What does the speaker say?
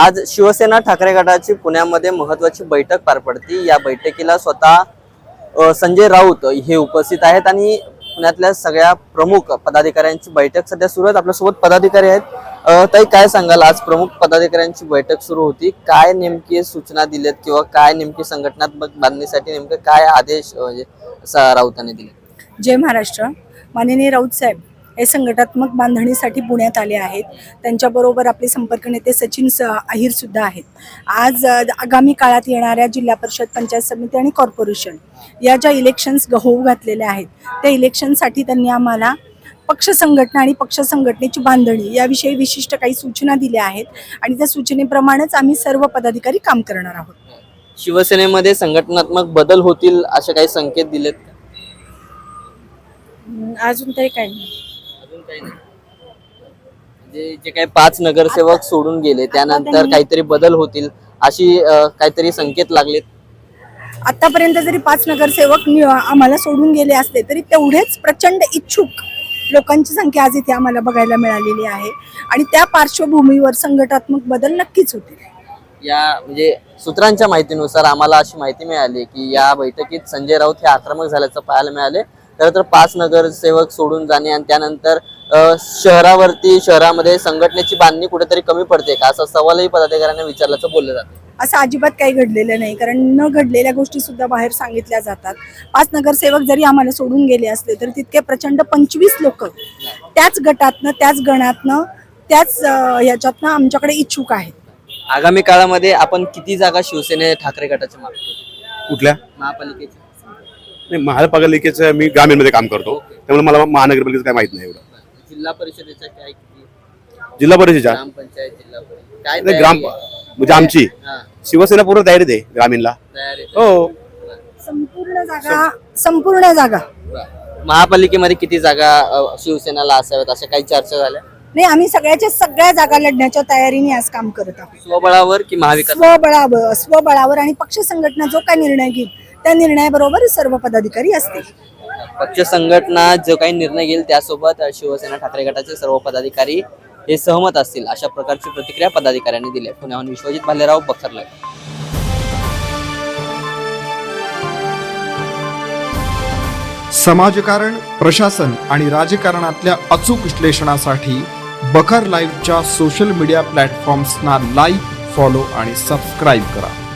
आज शिवसेना ठाकरे गटाची पुण्यामध्ये महत्वाची बैठक पार पडती. या बैठकीला स्वतः संजय राऊत हे उपस्थित आहेत आणि पुण्यातल्या सगळ्या प्रमुख पदाधिकाऱ्यांची बैठक सध्या सुरू आहेत. आपल्यासोबत पदाधिकारी आहेत. ताई काय सांगाल? आज प्रमुख पदाधिकाऱ्यांची बैठक सुरू होती. काय नेमकी सूचना दिल्यात किंवा काय नेमकी संघटनात्मक बांधणीसाठी नेमके काय आदेश म्हणजे राऊतांनी दिले? जय महाराष्ट्र. माननीय राऊत साहेब हे संघटनात्मक बांधणीसाठी पुण्यात आले आहेत. त्यांच्याबरोबर आपले संपर्क नेते सचिन स अहिर सुद्धा आहेत. आज आगामी काळात येणाऱ्या जिल्हा परिषद पंचायत समिती आणि कॉर्पोरेशन या ज्या इलेक्शन्स होऊ घातलेल्या आहेत त्या इलेक्शनसाठी त्यांनी आम्हाला पक्ष संघटना आणि पक्ष संघटनेची बांधणी याविषयी विशिष्ट काही सूचना दिल्या आहेत. आणि त्या सूचनेप्रमाणेच आम्ही सर्व पदाधिकारी काम करणार आहोत. शिवसेनेमध्ये संघटनात्मक बदल होतील असे काही संकेत दिलेत का? अजून तरी काही नाही. काही नाही म्हणजे जे काही पाच नगरसेवक सोडून गेले त्यानंतर त्यांनी- काहीतरी बदल होतील अशी अ, काहीतरी संकेत लागलेत? आतापर्यंत जरी पाच नगरसेवक नि- आम्हाला सोडून गेले असते तरी तेवढेच प्रचंड इच्छुक लोकांची संख्या आज इथे आम्हाला बघायला मिळालेली आहे. आणि त्या पार्श्वभूमीवर संघटनात्मक बदल नक्कीच होतील. या म्हणजे सूत्रांच्या माहितीनुसार आम्हाला अशी माहिती मिळाली की या बैठकीत संजय राऊत हे आक्रमक झाल्याचं पाहायला मिळाले. खरं तर पाच नगरसेवक सोडून जाणे आणि त्यानंतर शहरावरती शहरामध्ये संघटनेची बांधणी कुठेतरी कमी पडते का? असा सवालही पदाधिकाऱ्यांना विचारल्याचं बोललं जातं. असं अजिबात काही घडलेलं नाही. कारण न घडलेल्या गोष्टी सुद्धा बाहेर सांगितल्या जातात. पाच नगरसेवक जरी आम्हाला सोडून गेले असले तरी तितके प्रचंड पंचवीस लोक त्याच गटातनं त्याच गणातनं त्याच अं, याच्यातनं आमच्याकडे इच्छुक आहेत. आगामी काळामध्ये आपण किती जागा शिवसेने ठाकरे गटाच्या मागतो कुठल्या? महापालिकेची नाही महानगरपालिकेचं मी ग्रामीणमध्ये काम करतो. त्यामुळे मला महानगरपालिकेचं काय माहीत नाही एवढं. जिल्हा परिषदेच्या काय किती? जिल्हा परिषदेच्या ग्रामपंचायत जिल्हा परिषद. काय नाही, ग्राम तयारी आहे? म्हणजे आमची. हा, शिवसेना पूर्ण तयारीत आहे ग्रामीणला. तयारी आहे. हो. संपूर्ण जागा संपूर्ण जागा. बरं. महापालिकेमध्ये किती जागा अ, शिवसेनेला असाव्यात? अशा काही चर्चा झाल्या? नाही आम्ही सगळ्याच्या सगळ्या जागा लढण्याच्या तयारीने आज काम करत आहोत. स्वबळावर की महाविकास स्वबळावर स्वबळावर आणि पक्ष संघटना जो काय निर्णय घेईल त्या निर्णयाबरोबर सर्व पदाधिकारी असतील. पक्ष संघटना जो काही निर्णय घेईल त्यासोबत शिवसेना ठाकरे गटाचे सर्व पदाधिकारी हे सहमत असतील अशा प्रकारची प्रतिक्रिया पदाधिकाऱ्यांनी दिली पुण्याहून विश्वजित भालेराव बखरले समाजकारण प्रशासन आणि राजकारणातल्या अचूक विश्लेषणासाठी बखर लाईव्हच्या सोशल मीडिया प्लॅटफॉर्म्सना लाईक फॉलो आणि सबस्क्राईब करा.